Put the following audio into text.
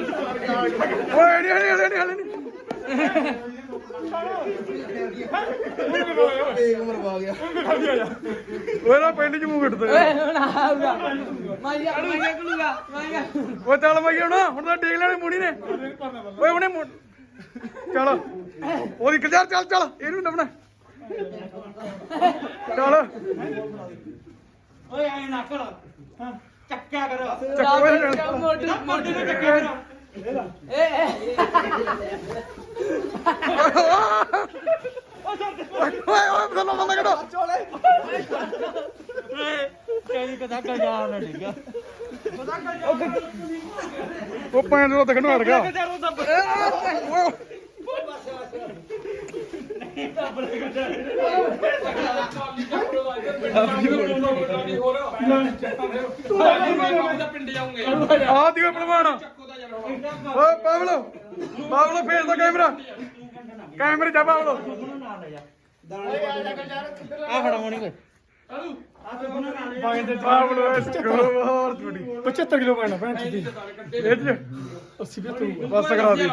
ਓਏ ਨਹੀਂ ਹਲੇ ਹਲੇ ਹਲੇ ਨਹੀਂ ਓਏ ਨਾ ਪਿੰਡ ਚ ਮੂੰਹ ਕੱਟਦੇ ਓਏ ਹੁਣ ਆਊਗਾ ਮਾਈਆ ਮਾਈਆ ਕੁਲੂਗਾ ਮਾਈਆ ਓਏ ਚੱਲ ਬਈ ਹੁਣ ਹੁਣ ਤਾਂ ਡੇਗ ਲੈਣੇ ਮੁੜੀ ਨੇ। ਓਏ, ਉਹਨੇ ਮੁੜ- ਚੱਲ, ਉਹਦੀ ਕਲਿਆਰ ਚੱਲ ਚੱਲ, ਇਹਨੂੰ ਲੱਭਣਾ ਚੱਲ। ਓਏ ਐ ਨਾ ਕਰ। ਹਾਂ। ਚੱਕਿਆ ਕਰ। ਚੱਕੋ ਇਹ ਮੋਢੇ ਮੋਢੇ ਨੂੰ ਚੱਕਿਆ ਕਰ। ਏ ਏ ਓਏ ਓਏ ਬਸਲਾ ਬੰਦਾ ਕੱਢੋ ਤੇਰੀ ਕਦਾ ਕਲ ਜਾ ਨਾ ਡਿੱਗਾ ਉਹ ਪੈਣ ਨੂੰ ਦੇਖਣ ਨੂੰ ਹਟ ਗਿਆ ਚਾਰੋਂ ਦਾ ਓਏ। ਆ ਦਿਓ ਪਹਿਲਵਾਨ ਓਏ ਪਾਵਲੋ ਪਾਵਲੋ ਫੇਸ ਦਾ ਕੈਮਰਾ ਕੈਮਰੇ ਜਾ। ਪਾਵਲੋ ਆ ਫੜਾ ਮੋਣੀ ਪਾਵਲੋ ਹੋਰ ਥੋੜੀ 75 ਕਿਲੋ ਪੈਣਾ ਭੈਣ ਦੀ ਇਹ ਚ 80 ਬਸ ਕਰਾ ਦੇ